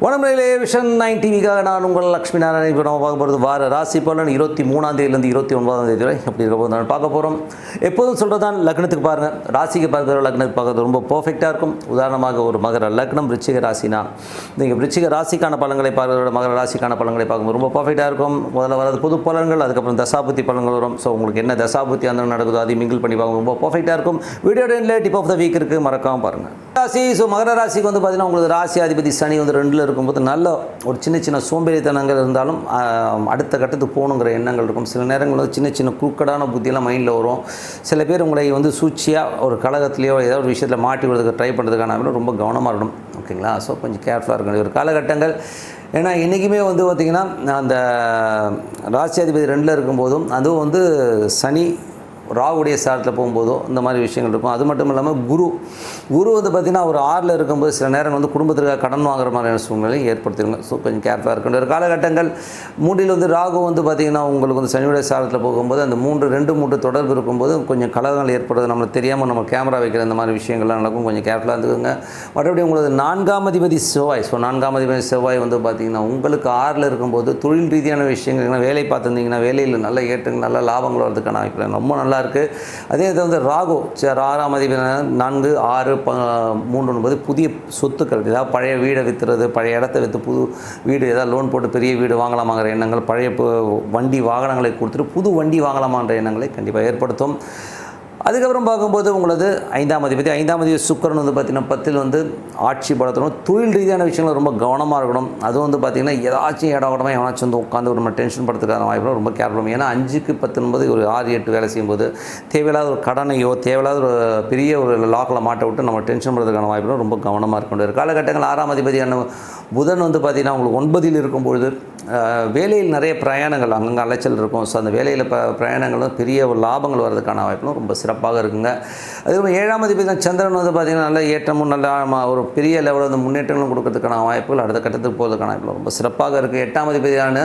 வனமுறையிலே vision nine டிவிக்காக நான் உங்கள் லக்ஷ்மி நாராயணன். இப்போ நம்ம பார்க்க போகிறது வார ராசி பலன். இருபத்தி மூணாம் தேதியிலேருந்து இருபத்தி ஒன்பதாம் தேதி வரை அப்படி இருக்க போது நான் பார்க்க போகிறோம் எப்போதும் சொல்கிறது தான் லக்னத்துக்கு பாருங்கள் ராசிக்கு பார்க்குற லக்னத்துக்கு பார்க்குறது ரொம்ப பர்ஃபெக்டாக இருக்கும். உதாரணமாக ஒரு மகர லக்னம் ரிச்சிக ராசினா. நீங்கள் ரிச்சிக ராசிக்கான பலன்களை பார்க்குறத மகர ராசிக்கான பலன்களை பார்க்கும்போது ரொம்ப பர்ஃபெக்டாக இருக்கும். முதல்ல வரது புது பலன்கள் அதுக்கப்புறம் தசாபுத்தி பலன்கள் வரும். ஸோ உங்களுக்கு என்ன தசாபுத்தி அந்த நடக்குதோ அதையும் மிங்கிள் பண்ணி பார்க்கும் ரொம்ப பர்ஃபெக்டாக இருக்கும். வீடியோ டென்ல டிப் ஆஃப் த வீக் இருக்குது மறக்காமல் பாருங்கள் ராசி ஸோ மகர ராசிக்கு வந்து பார்த்தீங்கன்னா உங்களுக்கு ராசி அதிபதி சனி வந்து ரெண்டில் இருக்கும்போது நல்ல ஒரு சின்ன சின்ன சோம்பேறித்தனங்கள் இருந்தாலும் அடுத்த கட்டத்துக்கு போகணுங்கிற எண்ணங்கள் இருக்கும். சில நேரங்கள் வந்து சின்ன சின்ன குறுக்கடான புத்தியெல்லாம் மைண்டில் வரும். சில பேர் உங்களை வந்து சூழ்ச்சியாக ஒரு கழகத்துலேயோ ஏதோ ஒரு விஷயத்தில் மாட்டி விடுறதுக்கு ட்ரை பண்ணுறதுக்கான ரொம்ப கவனமாக இருக்கணும். ஓகேங்களா? ஸோ கொஞ்சம் கேர்ஃபுல்லாக இருக்கணும். ஒரு காலகட்டங்கள். ஏன்னா இன்றைக்குமே வந்து பார்த்திங்கன்னா அந்த ராசியாதிபதி ரெண்டில் இருக்கும்போதும் அதுவும் வந்து சனி ராகுடைய சாரத்தில் போகும்போதோ இந்த மாதிரி விஷயங்கள் இருக்கும். அது மட்டும் இல்லாமல் குரு குரு வந்து பார்த்திங்கன்னா ஒரு ஆறில் இருக்கும்போது சில நேரம் வந்து குடும்பத்திற்காக கடன் வாங்குற மாதிரியான சூழ்நிலை ஏற்படுத்திடுங்க ஸோ கொஞ்சம் கேர்ஃபுல்லாக இருக்கணும். ஒரு காலகட்டங்கள் மூன்றில் வந்து ராகு வந்து பார்த்திங்கன்னா உங்களுக்கு வந்து சனியுடைய சாரத்தில் போகும்போது அந்த மூன்று ரெண்டு மூன்று தொடர்பு இருக்கும்போது கொஞ்சம் கலகங்கள் ஏற்படுறது நம்மளுக்கு தெரியாமல் நம்ம கேமரா வைக்கிற இந்த மாதிரி விஷயங்கள்லாம் நடக்கும். கொஞ்சம் கேர்ஃபுல்லாக இருந்துக்கோங்க. மறுபடியும் உங்களுக்கு நான்காம் அதிபதி செவ்வாய். ஸோ நான்காம் அதிபதி செவ்வாய் வந்து பார்த்திங்கன்னா உங்களுக்கு ஆறில் இருக்கும்போது தொழில் ரீதியான விஷயங்கள் வேலை பார்த்துருந்தீங்கன்னா வேலையில் நல்ல ஏற்றங்கள் நல்ல லாபங்கள் வரதுக்கான வாய்ப்பு ரொம்ப நல்லா இருக்குது அதே இது வந்து ராகு ஆறாம் அதிபதி நான்கு ஆறு ப மூன்று ஒன்பது புதிய சொத்துக்கள். ஏதாவது பழைய வீடை விற்றுறது பழைய இடத்த விற்று புது வீடு ஏதாவது லோன் போட்டு பெரிய வீடு வாங்கலாமாங்கிற எண்ணங்கள் பழைய வண்டி வாகனங்களை கொடுத்துட்டு புது வண்டி வாங்கலாமான்ற எண்ணங்களை கண்டிப்பாக ஏற்படுத்தும். அதுக்கப்புறம் பார்க்கும்போது உங்களது ஐந்தாம் அதிபதி ஐந்தாம் அதிபதி சுக்கரன் வந்து பார்த்திங்கன்னா பத்தில் வந்து ஆட்சி படுத்தணும் தொழில் ரீதியான விஷயங்கள் ரொம்ப கவனமாக இருக்கணும். அதுவும் வந்து பார்த்திங்கன்னா ஏதாச்சும் இடமா எவனாச்சும் வந்து உட்காந்து ஒரு நம்ம டென்ஷன் படுத்துக்கான வாய்ப்பு ரொம்ப கேர்ஃபுல் ஏன்னா அஞ்சுக்கு பத்தொன்பது ஒரு ஆறு எட்டு வேலை செய்யும்போது தேவையில்லாத ஒரு கடனையோ தேவையில்லாத ஒரு பெரிய ஒரு லாக்கில் மாட்ட விட்டு நம்ம டென்ஷன் படுறதுக்கான வாய்ப்பு ரொம்ப கவனமாக இருக்க வேண்டிய காலகட்டங்கள் ஆறாம் அதிபதியான புதன் வந்து பார்த்திங்கன்னா உங்களுக்கு ஒன்பதில் இருக்கும்பொழுது வேலையில் நிறைய பிரயாணங்கள் அங்கங்கே அலைச்சல் இருக்கும். ஸோ அந்த வேலையில் ப பிரயாணங்களும் பெரிய ஒரு லாபங்கள் வர்றதுக்கான வாய்ப்பும் ரொம்ப சிறப்பாக இருக்குங்க. அதுக்கப்புறம் ஏழாம் அதிபதி சந்திரன் வந்து பார்த்திங்கன்னா நல்ல ஏற்றமும் நல்ல ஒரு பெரிய லெவலில் வந்து முன்னேற்றங்களும் கொடுக்கறதுக்கான வாய்ப்புகள் அடுத்த கட்டத்துக்கு போகிறதுக்கான வாய்ப்புகள் ரொம்ப சிறப்பாக இருக்குது எட்டாம் அதிபதியான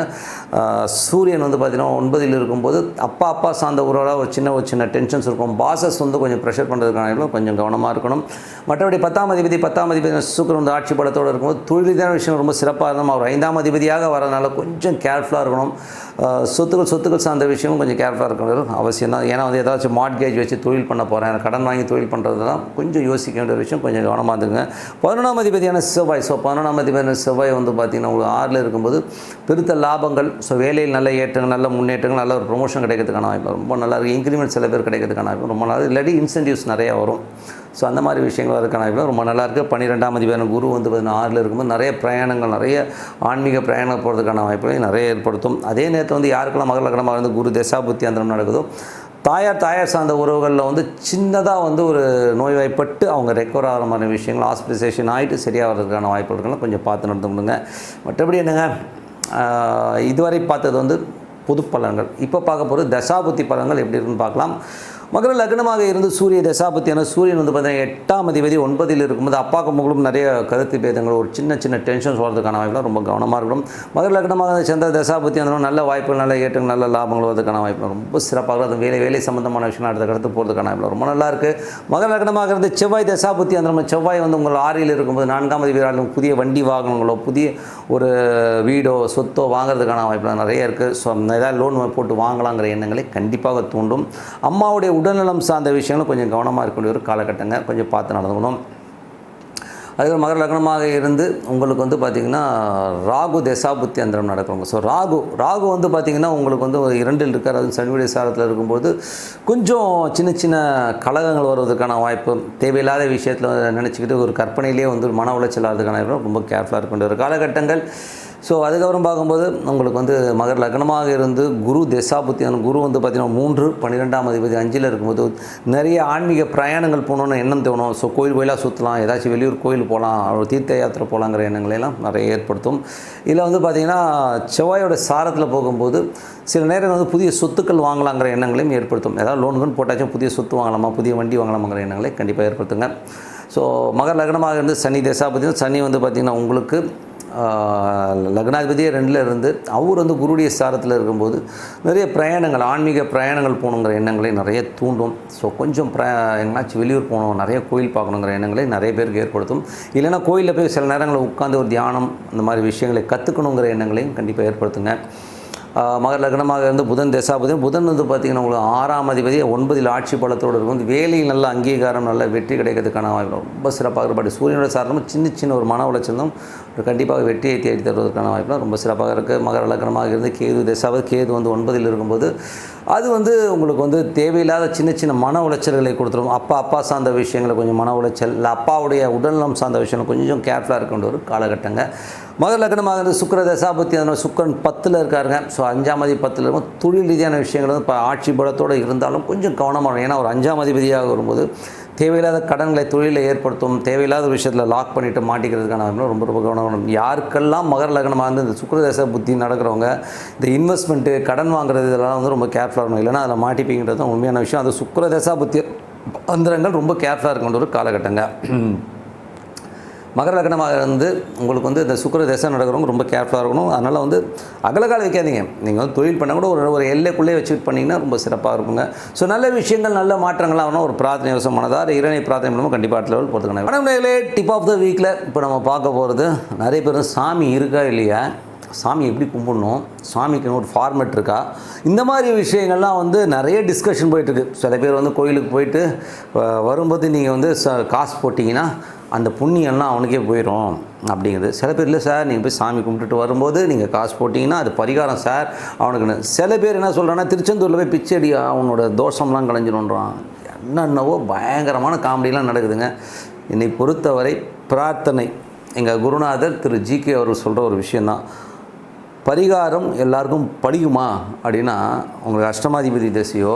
சூரியன் வந்து பார்த்திங்கன்னா ஒன்பதில் இருக்கும்போது அப்பா அப்பா சார்ந்த உறவோட ஒரு சின்ன ஒரு சின்ன டென்ஷன்ஸ் இருக்கும். பாசஸ் வந்து கொஞ்சம் ப்ரெஷர் பண்ணுறதுக்கான வாய்ப்புகள் கொஞ்சம் கவனமாக இருக்கணும். மற்றபடி பத்தாம் அதிபதி பத்தாம் அதிபதி சுக்கரன் வந்து ஆட்சி படத்தோடு இருக்கும்போது தொழிலான விஷயம் ரொம்ப சிறப்பாக இருந்தால் அவர் ஐந்தாம் அதிபதியாக வரனால கொஞ்சம் கேர்ஃபுல்லாக இருக்கணும். சொத்துக்கள் சொத்துக்கள் சார்ந்த விஷயமும் கொஞ்சம் கேர்ஃபுல்லாக இருக்கணும் அவசியம் தான். ஏன்னா வந்து ஏதாச்சும் மார்ட்கேஜ் வச்சு தொழில் பண்ண போகிறேன் கடன் வாங்கி தொழில் பண்ணுறதுலாம் கொஞ்சம் யோசிக்க வேண்டிய விஷயம். கொஞ்சம் கவனமாக இருந்துங்க பதினொன்றாம் அதிபதியான செவ்வாய். ஸோ பதினொன்றாம் அதிபதியான செவ்வாய் வந்து பார்த்திங்கன்னா உங்களுக்கு ஆறில் இருக்கும்போது பெருத்த லாபங்கள் ஸோ வேலையில் நல்ல ஏற்றங்கள் நல்ல முன்னேற்றங்கள் நல்ல ஒரு ப்ரொமோஷன் கிடைக்கிறதுக்கான வாய்ப்பு. ரொம்ப நல்லா இருக்குது இன்க்ரிமெண்ட் சில பேர் கிடைக்கிறதுக்கான வாய்ப்பு. ரொம்ப நல்லா இல்லாட்டி இன்சென்டிவ்ஸ் நிறையா வரும். ஸோ அந்த மாதிரி விஷயங்கள் இருக்கான வாய்ப்பு ரொம்ப நல்லா இருக்குது பன்னிரெண்டாம் அதிபதியான குரு வந்து பார்த்தீங்கன்னா ஆறில் இருக்கும்போது நிறைய பிரயாணங்கள் நிறைய ஆன்மீக பிரயாணம் போகிறதுக்கான வாய்ப்புகளை நிறைய ஏற்படுத்தும். அதே நேரத்தில் வந்து யாருக்கெல்லாம் மகர லக்னமாக வந்து குரு தசாபுத்தி அந்தரம் நடக்குதோ தாயார் தாயார் சார்ந்த உறவுகளில் வந்து சின்னதாக வந்து ஒரு நோய்வாய்ப்பட்டு அவங்க ரெக்கவர் ஆகிற மாதிரி விஷயங்கள் ஹாஸ்பிட்டலைசேஷன் ஆகிட்டு சரியாக வர்றதுக்கான வாய்ப்பு இருக்கலாம் கொஞ்சம் பார்த்து நடந்து கொடுங்க மற்றபடி என்னங்க இதுவரை பார்த்தது வந்து பொது பலன்கள் இப்போ பார்க்க போகிறது தசாபுத்தி பலன்கள் எப்படி இருக்குன்னு பார்க்கலாம். மகர லக்னமாக இருந்து சூரிய தசாபத்தியான சூரியன் வந்து பார்த்தீங்கன்னா எட்டாம் அதிபதி ஒன்பதில் இருக்கும்போது அப்பாவுக்கு மகளும் நிறைய கருத்து பேதங்கள் ஒரு சின்ன சின்ன டென்ஷன்ஸ் வரதுக்கான வாய்ப்புலாம் ரொம்ப கவனமாக இருக்கணும். மகர லக்னமாக சந்திர தசாபத்தி இருந்தாலும் நல்ல வாய்ப்புகள் நல்ல ஏற்றங்கள் நல்ல லாபங்கள் வரதுக்கான வாய்ப்பு ரொம்ப சிறப்பாக அது வேலை வேலை சம்பந்தமான விஷயம் அடுத்த கடத்து போகிறதுக்கான வாய்ப்பு ரொம்ப நல்லா இருக்குது மகர லக்னமாக இருந்து செவ்வாய் தசாபத்தி அந்த செவ்வாய் வந்து உங்கள் ஆறில் இருக்கும்போது நான்காம் அதிபதி ஆளும் புதிய வண்டி வாகனங்களோ புதிய ஒரு வீடோ சொத்தோ வாங்குறதுக்கான வாய்ப்புலாம் நிறைய இருக்குது ஸோ ஏதாவது லோன் போட்டு வாங்கலாங்கிற எண்ணங்களை கண்டிப்பாக தூண்டும். அம்மாவுடைய உடல்நலம் சார்ந்த விஷயங்களும் கொஞ்சம் கவனமாக இருக்கக்கூடிய ஒரு காலகட்டங்க. கொஞ்சம் பார்த்து நடந்துக்கணும். அதுக்கப்புறம் மகர லக்னமாக இருந்து உங்களுக்கு வந்து பார்த்திங்கன்னா ராகு தசாபுத்தி அந்தரம் நடக்கிறவங்க. ஸோ ராகு ராகு வந்து பார்த்திங்கன்னா உங்களுக்கு வந்து ஒரு இரண்டில் இருக்கார். அது சனியுடைய சாரத்தில் இருக்கும்போது கொஞ்சம் சின்ன சின்ன கலகங்கள் வருவதற்கான வாய்ப்பு தேவையில்லாத விஷயத்தில் நினச்சிக்கிட்டு ஒரு கற்பனையிலே வந்து ஒரு மன உளைச்சல் ஆகிறதுக்கான ரொம்ப கேர்ஃபுல்லாக இருக்கின்ற ஒரு காலகட்டங்கள். ஸோ அதுக்கப்புறம் பார்க்கும்போது உங்களுக்கு வந்து மகர லக்னமாக இருந்து குரு தசாபுத்தியான குரு வந்து பார்த்திங்கன்னா மூன்று பன்னிரெண்டாம் அதிபதி அஞ்சில் இருக்கும்போது நிறைய ஆன்மீக பிரயாணங்கள் போகணுன்னு எண்ணம் தோணும். ஸோ கோயில் கோயிலாக சுற்றலாம் ஏதாச்சும் வெளியூர் கோயில் போகலாம் தீர்த்த யாத்திரை போகலாங்கிற எண்ணங்களை எல்லாம் நிறைய ஏற்படுத்தும். இதில் வந்து பார்த்திங்கன்னா செவ்வாயோட சாரத்தில் போகும்போது சில நேரம் வந்து புதிய சொத்துக்கள் வாங்கலாங்கிற எண்ணங்களையும் ஏற்படுத்தும். ஏதாவது லோனுக்குன்னு போட்டாச்சும் புதிய சொத்து வாங்கலாமா புதிய வண்டி வாங்கலாமாங்கிற எண்ணங்களை கண்டிப்பாக ஏற்படுத்துங்க. ஸோ மகர லக்னமாக இருந்து சனி தசாபதி சனி வந்து பார்த்திங்கன்னா உங்களுக்கு லக்னாதிபதியே ரெண்டில் இருந்து அவர் வந்து குருடைய சாரத்தில் இருக்கும்போது நிறைய பிரயாணங்கள் ஆன்மீக பிரயாணங்கள் போகணுங்கிற எண்ணங்களை நிறைய தூண்டும். ஸோ கொஞ்சம் ப்ர எங்கேனாச்சும் வெளியூர் போகணும் நிறைய கோயில் பார்க்கணுங்கிற எண்ணங்களை நிறைய பேருக்கு ஏற்படுத்தும். இல்லைன்னா கோயிலில் போய் சில நேரங்களில் உட்காந்து ஒரு தியானம் அந்த மாதிரி விஷயங்களை கற்றுக்கணுங்கிற எண்ணங்களையும் கண்டிப்பாக ஏற்படுத்துங்க. மகர லக்னமாக இருந்து புதன் தசாபதி. புதன் வந்து பார்த்திங்கன்னா உங்களுக்கு ஆறாம் அதிபதி ஒன்பதில் ஆட்சி பலத்தோடு இருக்கும். வந்து வேலையில் நல்ல அங்கீகாரம் நல்ல வெற்றி கிடைக்கிறதுக்கான வாய்ப்பு ரொம்ப சிறப்பாக இருப்பாடு சூரியனோட சாரணமும் சின்ன சின்ன ஒரு மன உளைச்சலும் ஒரு கண்டிப்பாக வெற்றியை தேடி தருவதற்கான வாய்ப்புலாம் ரொம்ப சிறப்பாக இருக்குது மகர லக்னமாக இருந்து கேது தசாவது கேது வந்து ஒன்பதில் இருக்கும்போது அது வந்து உங்களுக்கு வந்து தேவையில்லாத சின்ன சின்ன மன உளைச்சல்களை கொடுத்துரும். அப்பா அப்பா சார்ந்த விஷயங்களை கொஞ்சம் மன உளைச்சல் இல்லை அப்பாவுடைய உடல்நலம் சார்ந்த விஷயங்கள் கொஞ்சம் கேர்ஃபுல்லாக இருக்கின்ற ஒரு காலகட்டங்க. மகர லக்னமாக இருந்து சுக்கர தசாபத்தி அதனால் சுக்கரன் பத்தில் இருக்காருங்க. ஸோ அஞ்சாம் அதிபத்தில் இருக்கும் தொழில் ரீதியான விஷயங்கள் வந்து இப்போ ஆட்சி பலத்தோடு இருந்தாலும் கொஞ்சம் கவனமாக ஏன்னா ஒரு அஞ்சாம் அதிபதியாக வரும்போது தேவையில்லாத கடன்களை தொழிலில் ஏற்படுத்தும் தேவையில்லாத விஷயத்தில் லாக் பண்ணிவிட்டு மாட்டிக்கிறதுக்கான ரொம்ப ரொம்ப கவனம் யாருக்கெல்லாம் மகர லக்னமாக இருந்து இந்த சுக்கரதேச புத்தி நடக்கிறவங்க இந்த இன்வெஸ்ட்மெண்ட்டு கடன் வாங்குறது இதெல்லாம் வந்து ரொம்ப கேர்ஃபுல்லாக இருக்கணும். இல்லைன்னா அதில் மாட்டிப்பீங்கிறது தான் உண்மையான விஷயம். அது சுக்கரதசா புத்தி அந்தரங்கள் ரொம்ப கேர்ஃபுல்லாக இருக்கின்ற ஒரு காலகட்டங்க. மகர லக்னமாக இருந்து உங்களுக்கு வந்து இந்த சுக்கிர தசை நடக்கிறவங்க ரொம்ப கேர்ஃபுல்லாக இருக்கணும். அதனால் வந்து அகலகால வைக்காதீங்க. நீங்கள் வந்து தொழில் பண்ண கூட ஒரு ஒரு எல்லைக்குள்ளே வச்சுட்டு பண்ணிங்கன்னா ரொம்ப சிறப்பாக இருக்குங்க. ஸோ நல்ல விஷயங்கள் நல்ல மாற்றங்கள் ஆகணும் ஒரு பிரார்த்தனை யோசனை மனதார் இறைனை பிரார்த்தனை மூலமாக கண்டிப்பாக லெவல் போகிறதுக்கான வணக்கங்களே டிப் ஆஃப் த வீக்கில் இப்போ நம்ம பார்க்க போகிறது நிறைய பேர் சாமி இருக்கா இல்லையா? சாமி எப்படி கும்பிடணும்? சாமிக்குன்னு ஒரு ஃபார்மெட் இருக்கா? இந்த மாதிரி விஷயங்கள்லாம் வந்து நிறைய டிஸ்கஷன் போயிட்டுருக்கு சில பேர் வந்து கோயிலுக்கு போயிட்டு வ- வரும்போது நீங்கள் வந்து ச காசு போட்டிங்கன்னா அந்த புண்ணியம்லாம் அவனுக்கே போயிடும் அப்படிங்கிறது சில பேர் இல்லை சார் நீங்கள் போய் சாமி கும்பிட்டுட்டு வரும்போது நீங்கள் காசு போட்டிங்கன்னா அது பரிகாரம் சார். அவனுக்குன்னு சில பேர் என்ன சொல்கிறான்னா திருச்செந்தூரில் போய் பிச்சடி அவனோட தோஷம்லாம் கலைஞ்சிடும்ன்றான் என்னென்னவோ பயங்கரமான காமெடிலாம் நடக்குதுங்க. என்னை பொறுத்தவரை பிரார்த்தனை. எங்கள் குருநாதர் திரு ஜிகே அவர் சொல்கிற ஒரு விஷயந்தான் பரிகாரம் எல்லாருக்கும் படிக்குமா அப்படின்னா உங்களுக்கு அஷ்டமாதிபதி தசையோ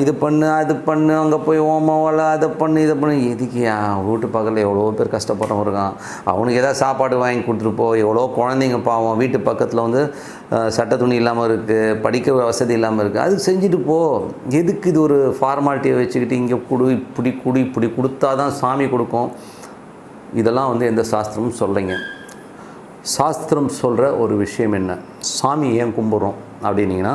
இது பண்ணு அது பண்ணு அங்கே போய் ஓமாவில் அதை பண்ணு இதை பண்ணு. எதுக்கு வீட்டு பக்கத்தில் எவ்வளோ பேர் கஷ்டப்படுறவன் இருக்கான்? அவனுக்கு எதாவது சாப்பாடு வாங்கி கொடுத்துட்டு போ. எவ்வளோ குழந்தைங்க பாவம். வீட்டு பக்கத்தில் வந்து சட்ட சட்டை துணி இல்லாமல் இருக்குது படிக்க வசதி இல்லாமல் இருக்குது அது செஞ்சுட்டு போ. எதுக்கு இது ஒரு ஃபார்மாலிட்டியை வச்சுக்கிட்டு இங்கே குடு இப்படி குடு இப்படி கொடுத்தா தான் சாமி கொடுக்கும்? இதெல்லாம் வந்து எந்த சாஸ்திரமும் சொல்கிறீங்க சாஸ்திரம் சொல்கிற ஒரு விஷயம் என்ன? சாமி ஏன் கும்பிட்றோம்? அப்படின்னீங்கன்னா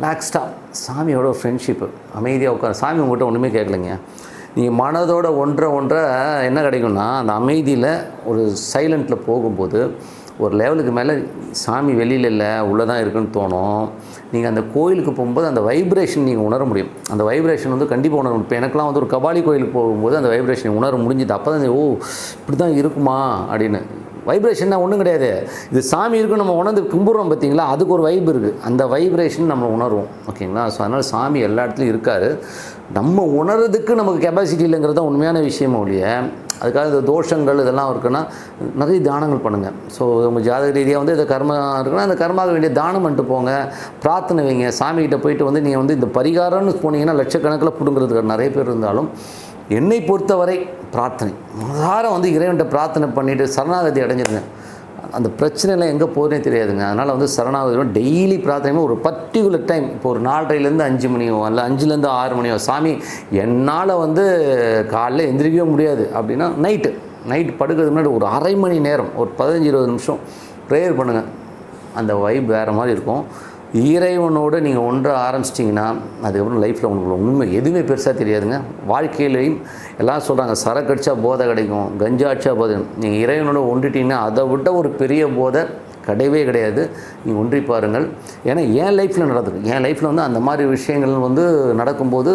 ரிலாக்ஸ்டாக சாமியோட ஃப்ரெண்ட்ஷிப்பு அமைதியாக உட்காந்து சாமி உங்கள்கிட்ட ஒன்றுமே கேட்கலைங்க. நீங்கள் மனதோட ஒன்றை ஒன்றை என்ன கிடைக்கும்னா அந்த அமைதியில் ஒரு சைலண்ட்டில் போகும்போது ஒரு லெவலுக்கு மேலே சாமி வெளியில் இல்லை உள்ளே தான் இருக்குன்னு தோணும். நீங்கள் அந்த கோயிலுக்கு போகும்போது அந்த வைப்ரேஷன் நீங்கள் உணர முடியும். அந்த வைப்ரேஷன் வந்து கண்டிப்பாக உணர முடியும். இப்போ எனக்குலாம் வந்து ஒரு கபாலி கோயிலுக்கு போகும்போது அந்த வைப்ரேஷன் உணர முடிஞ்சுது. அப்போ தான் ஓ இப்படி தான் இருக்குமா அப்படின்னு. வைப்ரேஷன்னா ஒன்றும் கிடையாது. இது சாமி இருக்கும் நம்ம உணர்ந்து கும்பிட்றோம் பார்த்தீங்களா? அதுக்கு ஒரு வைப் இருக்குது அந்த வைப்ரேஷன் நம்ம உணர்வோம். ஓகேங்களா? ஸோ அதனால் சாமி எல்லா இடத்துலையும் இருக்கார். நம்ம உணர்றதுக்கு நமக்கு கெப்பாசிட்டி இல்லைங்கிறது தான் உண்மையான விஷயம் ஒழிய அதுக்காக இந்த தோஷங்கள் இதெல்லாம் இருக்குன்னா நிறைய தானங்கள் பண்ணுங்கள் ஸோ உங்கள் ஜாதக ரீதியாக வந்து இந்த கர்மா இருக்குன்னா அந்த கர்மாக வேண்டிய தானம் பண்ணிட்டு போங்க. பிரார்த்தனை வைங்க. சாமிகிட்ட போயிட்டு வந்து நீங்கள் வந்து இந்த பரிகாரம்னு போனீங்கன்னா லட்சக்கணக்கில் பிடுங்கிறதுக்கு நிறைய பேர் இருந்தாலும் என்னை பொறுத்தவரை பிரார்த்தனை. மனதார வந்து இறைவன்கிட்ட பிரார்த்தனை பண்ணிவிட்டு சரணாகதி அடைஞ்சிருங்க. அந்த பிரச்சனைலாம் எங்கே போகிறதே தெரியாதுங்க. அதனால் வந்து சரணாகதி டெய்லி பிரார்த்தனை ஒரு பர்டிகுலர் டைம் இப்போ ஒரு நாலரைலேருந்து அஞ்சு மணியோ இல்லை அஞ்சுலேருந்து ஆறு மணியோ சாமி என்னால் வந்து காலைல எந்திரிக்கவே முடியாது. அப்படின்னா நைட்டு நைட் படுக்கிறதுக்கு முன்னாடி ஒரு அரை மணி நேரம் ஒரு பதினஞ்சு இருபது நிமிஷம் ப்ரேயர் பண்ணுங்கள் அந்த வைப் வேறு மாதிரி இருக்கும். இறைவனோடு நீங்கள் ஒன்றாக ஆரம்பிச்சிட்டிங்கன்னா அதுக்கப்புறம் லைஃப்பில் உங்களுக்கு உண்மை எதுவுமே பெருசாக தெரியாதுங்க. வாழ்க்கையிலையும் எல்லாம் சொல்கிறாங்க சரக்கு அடித்தா போதை கிடைக்கும் கஞ்சா அடிச்சா போதை நீங்கள் இறைவனோட ஒன்றிட்டீங்கன்னா அதை விட ஒரு பெரிய போதை கிடையவே கிடையாது. நீங்கள் ஒன்றி பாருங்கள். ஏன்னா என் லைஃப்பில் நடந்தது என் லைஃப்பில் வந்து அந்த மாதிரி விஷயங்கள் வந்து நடக்கும்போது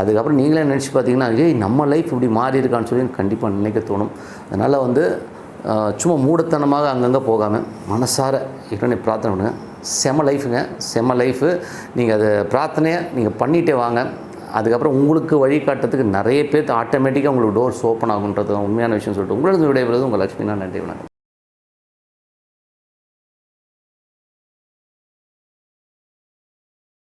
அதுக்கப்புறம் நீங்களே நினச்சி பார்த்தீங்கன்னா ஏய் நம்ம லைஃப் இப்படி மாறி இருக்கான்னு சொல்லி கண்டிப்பாக நினைக்க தோணும். அதனால் வந்து சும்மா மூடத்தனமாக அங்கங்கே போகாமல் மனசார இறைவனை பிரார்த்தனை பண்ணுங்கள் செம லைஃபுங்க செம லைஃபு நீங்கள் அதை பிரார்த்தனையை நீங்கள் பண்ணிகிட்டே வாங்க. அதுக்கப்புறம் உங்களுக்கு வழிகாட்டுறதுக்கு நிறைய பேர் ஆட்டோமேட்டிக்காக உங்களுக்கு டோர்ஸ் ஓப்பன் ஆகுன்றது உண்மையான விஷயம் சொல்லிட்டு உங்களுக்கு விடைபெறுவது உங்கள் லட்சுமி. நான் நன்றி வணக்கம்.